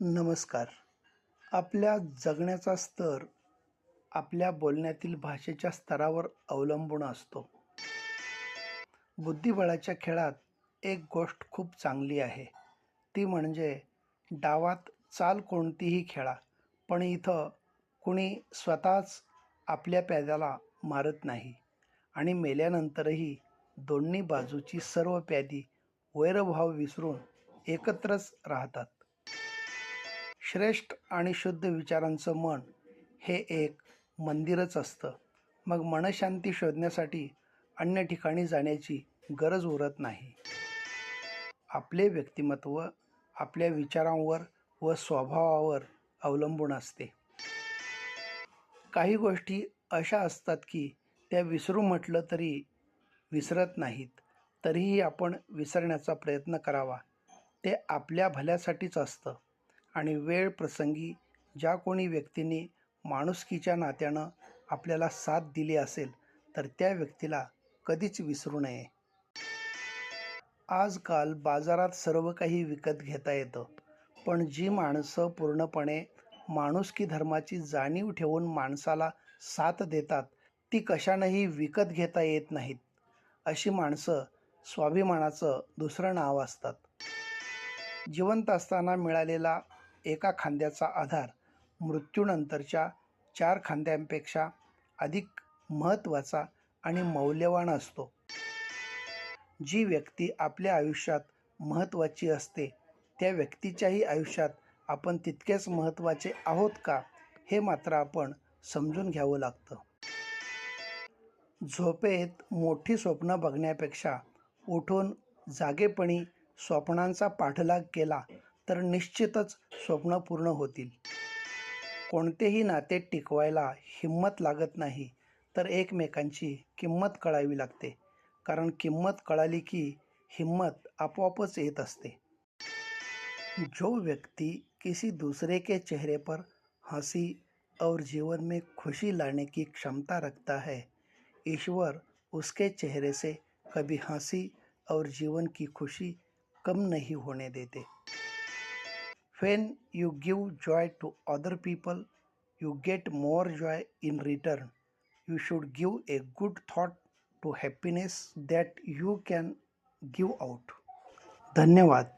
नमस्कार. आपल्या जगण्याचा स्तर आपल्या बोलण्यातील भाषेच्या स्तरावर अवलंबून असतो. बुद्धिबळाच्या खेळात एक गोष्ट खूप चांगली आहे. ती म्हणजे डावात चाल कोणतीही खेळा पण इथं कुणी स्वतःच आपल्या प्याद्याला मारत नाही आणि मेल्यानंतरही दोन्ही बाजूची सर्व प्यादी वैरभाव विसरून एकत्रच राहतात. श्रेष्ठ आणि शुद्ध विचारांचं मन हे एक मंदिरच असतं. मग मनशांती शोधण्यासाठी अन्य ठिकाणी जाण्याची गरज उरत नाही. आपले व्यक्तिमत्व आपल्या विचारांवर व स्वभावावर अवलंबून असते. काही गोष्टी अशा असतात की त्या विसरू म्हटलं तरी विसरत नाहीत. तरीही आपण विसरण्याचा प्रयत्न करावा. ते आपल्या भल्यासाठीच असतं. आणि वेळ प्रसंगी ज्या कोणी व्यक्तीने माणुसकीच्या नात्यानं आपल्याला साथ दिली असेल तर त्या व्यक्तीला कधीच विसरू नये. आजकाल बाजारात सर्व काही विकत घेता येतं पण जी माणसं पूर्णपणे माणुसकी धर्माची जाणीव ठेवून माणसाला साथ देतात ती कशानंही विकत घेता येत नाहीत अशी माणसं स्वाभिमानाचं दुसरं नाव असतात. जिवंत असताना मिळालेला एका खांद्याचा आधार मृत्यूनंतरच्या चार खांद्यांपेक्षा अधिक महत्त्वाचा आणि मौल्यवान असतो. जी व्यक्ती आपल्या आयुष्यात महत्त्वाची असते त्या व्यक्तीच्याही आयुष्यात आपण तितकेच महत्त्वाचे आहोत का हे मात्र आपण समजून घ्यावं लागतं. झोपेत मोठी स्वप्न बघण्यापेक्षा उठून जागेपणी स्वप्नांचा पाठलाग केला तर निश्चितच स्वप्न पूर्ण होतील. कोणतेही नाते टिकवायला हिंमत लागत नाही, तर एकमेकांची किंमत कळावी लागते. कारण किंमत कळाली की हिम्मत आपोआपच येत असते. जो व्यक्ति किसी दूसरे के चेहरे पर हँसी और जीवन में खुशी लाने की क्षमता रखता है, ईश्वर उसके चेहरे से कभी हँसी और जीवन की खुशी कम नहीं होने देते। when you give joy to other people you get more joy in return you should give a good thought to happiness that you can give out धन्यवाद